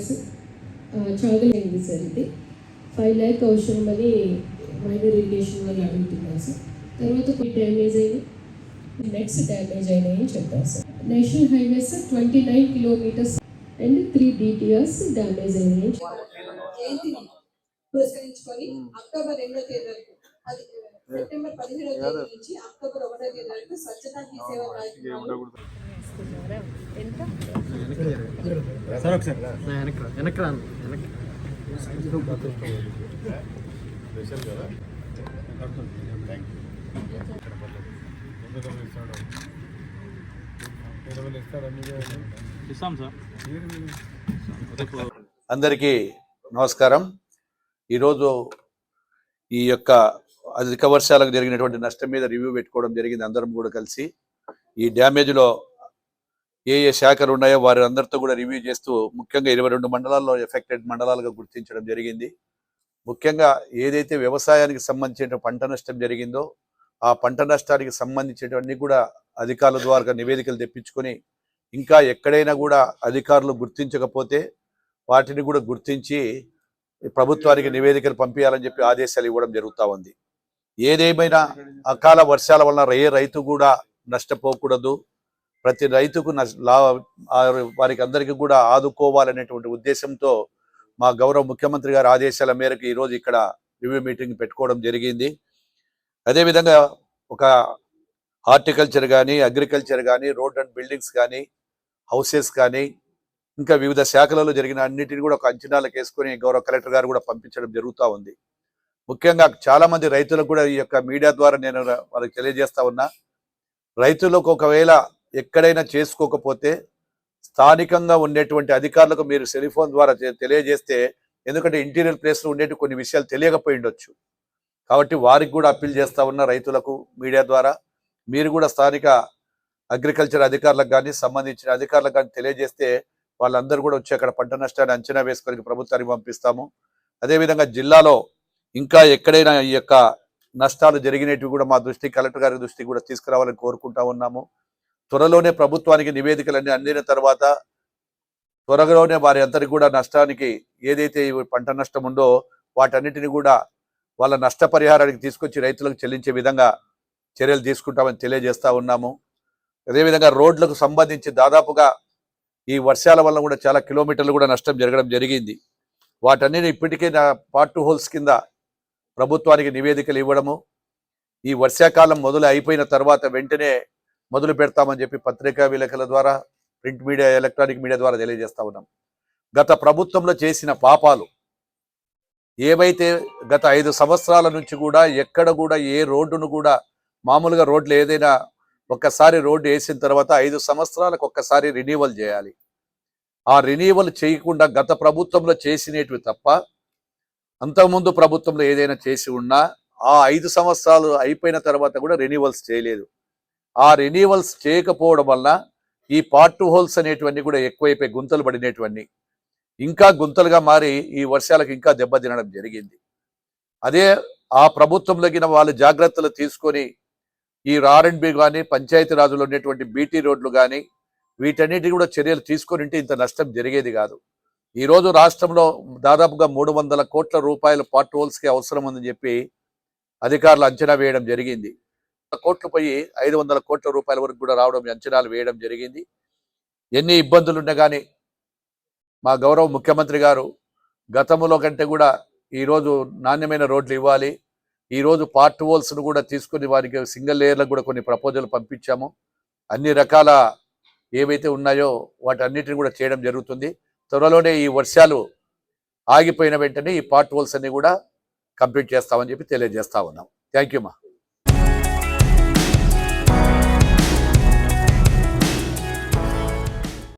ల్యాక్స్ చాగలేదు సార్ ఇది. ఫైవ్ ల్యాక్ అవసరం అని మైనర్ ఇరిగేషన్ వాళ్ళు అడుగుతున్నారు సార్. తర్వాత కొన్ని డ్యామేజ్ అయింది నెక్స్ట్ డ్యామేజ్ అయినాయి అని చెప్పారు sir. National highways twenty nine kilometres and three DTRs damage అయినాయి పురస్కరించుకొని అక్టోబర్ రెండో తేదీ వరకు అది సెప్టెంబర్ పదిహేడో తేదీ నుంచి అక్టోబర్ ఒకటో తేదీ వరకు స్వచ్ఛతా హీ సేవ కార్యక్రమాలు సార్ ఒకసారి. వెనక్కి రా. వెనక్కి రాను వెనక్కి ఇస్తాం సార్. అందరికీ నమస్కారం. ఈరోజు ఈ యొక్క అధిక వర్షాలకు జరిగినటువంటి నష్టం మీద రివ్యూ పెట్టుకోవడం జరిగింది అందరం కూడా కలిసి. ఈ డ్యామేజ్లో ఏ ఏ శాఖలు ఉన్నాయో వారి అందరితో కూడా రివ్యూ చేస్తూ ముఖ్యంగా ఇరవై రెండు మండలాల్లో ఎఫెక్టెడ్ మండలాలుగా గుర్తించడం జరిగింది. ముఖ్యంగా ఏదైతే వ్యవసాయానికి సంబంధించిన పంట నష్టం జరిగిందో ఆ పంట నష్టానికి సంబంధించినవన్నీ కూడా అధికారుల ద్వారా నివేదికలు తెప్పించుకొని ఇంకా ఎక్కడైనా కూడా అధికారులు గుర్తించకపోతే వాటిని కూడా గుర్తించి ప్రభుత్వానికి నివేదికలు పంపించాలని చెప్పి ఆదేశాలు ఇవ్వడం జరుగుతూ ఉంది. ఏదేమైనా అకాల వర్షాల వలన ఏ రైతు కూడా నష్టపోకూడదు. ప్రతి రైతుకు లా వారికి అందరికీ కూడా ఆదుకోవాలనేటువంటి ఉద్దేశంతో మా గౌరవ ముఖ్యమంత్రి గారి ఆదేశాల మేరకు ఈరోజు ఇక్కడ రివ్యూ మీటింగ్ పెట్టుకోవడం జరిగింది. అదేవిధంగా ఒక హార్టికల్చర్ కానీ అగ్రికల్చర్ కానీ రోడ్ అండ్ బిల్డింగ్స్ కానీ హౌసెస్ కానీ ఇంకా వివిధ శాఖలలో జరిగిన అన్నిటిని కూడా ఒక అంచనాలకు వేసుకొని గౌరవ కలెక్టర్ గారు కూడా పంపించడం జరుగుతూ ఉంది. ముఖ్యంగా చాలామంది రైతులకు కూడా ఈ యొక్క మీడియా ద్వారా నేను వాళ్ళకి తెలియజేస్తా ఉన్నా రైతులకు ఒకవేళ ఎక్కడైనా చేసుకోకపోతే స్థానికంగా ఉండేటువంటి అధికారులకు మీరు సెలిఫోన్ ద్వారా తెలియజేస్తే ఎందుకంటే ఇంటీరియర్ ప్లేస్లో ఉండేటి కొన్ని విషయాలు తెలియకపోయి ఉండొచ్చు. కాబట్టి వారికి కూడా అప్పీల్ చేస్తూ ఉన్న రైతులకు మీడియా ద్వారా మీరు కూడా స్థానిక అగ్రికల్చర్ అధికారులకు కానీ సంబంధించిన అధికారులకు కానీ తెలియజేస్తే వాళ్ళందరూ కూడా వచ్చి అక్కడ పంట నష్టాన్ని అంచనా వేసుకొని ప్రభుత్వానికి పంపిస్తాము. అదేవిధంగా జిల్లాలో ఇంకా ఎక్కడైనా ఈ యొక్క నష్టాలు జరిగినవి కూడా మా దృష్టి కలెక్టర్ గారి దృష్టికి కూడా తీసుకురావాలని కోరుకుంటా ఉన్నాము. త్వరలోనే ప్రభుత్వానికి నివేదికలన్నీ అందిన తర్వాత త్వరలోనే వారి అందరికి కూడా నష్టానికి ఏదైతే పంట నష్టం ఉందో వాటన్నిటిని కూడా వాళ్ళ నష్టపరిహారానికి తీసుకొచ్చి రైతులకు చెల్లించే విధంగా చర్యలు తీసుకుంటామని తెలియజేస్తూ ఉన్నాము. అదేవిధంగా రోడ్లకు సంబంధించి దాదాపుగా ఈ వర్షాల వల్ల కూడా చాలా కిలోమీటర్లు కూడా నష్టం జరగడం జరిగింది. వాటన్నిటిని ఇప్పటికే నా పార్ట్ హోల్స్ కింద ప్రభుత్వానికి నివేదికలు ఇవ్వడము ఈ వర్షాకాలం మొదలు అయిపోయిన తర్వాత వెంటనే మొదలు పెడతామని చెప్పి పత్రికా విలేకరుల ద్వారా ప్రింట్ మీడియా ఎలక్ట్రానిక్ మీడియా ద్వారా తెలియజేస్తా ఉన్నాం. గత ప్రభుత్వంలో చేసిన పాపాలు ఏవైతే గత ఐదు సంవత్సరాల నుంచి కూడా ఎక్కడ కూడా ఏ రోడ్డును కూడా మామూలుగా రోడ్లు ఏదైనా ఒక్కసారి రోడ్డు వేసిన తర్వాత ఐదు సంవత్సరాలకు ఒక్కసారి రినీవల్ చేయాలి. ఆ రినీవల్ చేయకుండా గత ప్రభుత్వంలో చేసినవి తప్ప అంతకుముందు ప్రభుత్వంలో ఏదైనా చేసి ఉన్నా ఆ ఐదు సంవత్సరాలు అయిపోయిన తర్వాత కూడా రెన్యువల్స్ చేయలేదు. ఆ రెన్యువల్స్ చేయకపోవడం వల్ల ఈ పార్ట్ హోల్స్ అనేటివన్నీ కూడా ఎక్కువైపోయి గుంతలు పడినటువంటి ఇంకా గుంతలుగా మారి ఈ వర్షాలకు ఇంకా దెబ్బతినడం జరిగింది. అదే ఆ ప్రభుత్వంలోకి వాళ్ళు జాగ్రత్తలు తీసుకొని ఈ ఆర్ఎండ్బి కానీ పంచాయతీ రాజులు ఉండేటువంటి బీటీ రోడ్లు కానీ వీటన్నిటి కూడా చర్యలు తీసుకొని ఉంటే ఇంత నష్టం జరిగేది కాదు. ఈరోజు రాష్ట్రంలో దాదాపుగా మూడు వందల కోట్ల రూపాయల పార్ట్ హోల్స్కి అవసరం ఉందని చెప్పి అధికారులు అంచనా వేయడం జరిగింది. కోట్లు పోయి ఐదు వందల కోట్ల రూపాయల వరకు కూడా రావడం అంచనాలు వేయడం జరిగింది. ఎన్ని ఇబ్బందులు ఉన్నా కానీ మా గౌరవ ముఖ్యమంత్రి గారు గతంలో కంటే కూడా ఈరోజు నాణ్యమైన రోడ్లు ఇవ్వాలి. ఈరోజు పార్ట్ హోల్స్ను కూడా తీసుకుని వారికి సింగిల్ లేయర్లకు కూడా కొన్ని ప్రపోజల్ పంపించాము. అన్ని రకాల ఏవైతే ఉన్నాయో వాటన్నిటిని కూడా చేయడం జరుగుతుంది. త్వరలోనే ఈ వర్షాలు ఆగిపోయిన వెంటనే ఈ పార్ట్ హోల్స్ అన్ని కూడా కంప్లీట్ చేస్తామని చెప్పి తెలియజేస్తా ఉన్నాం. థ్యాంక్ యూ మా.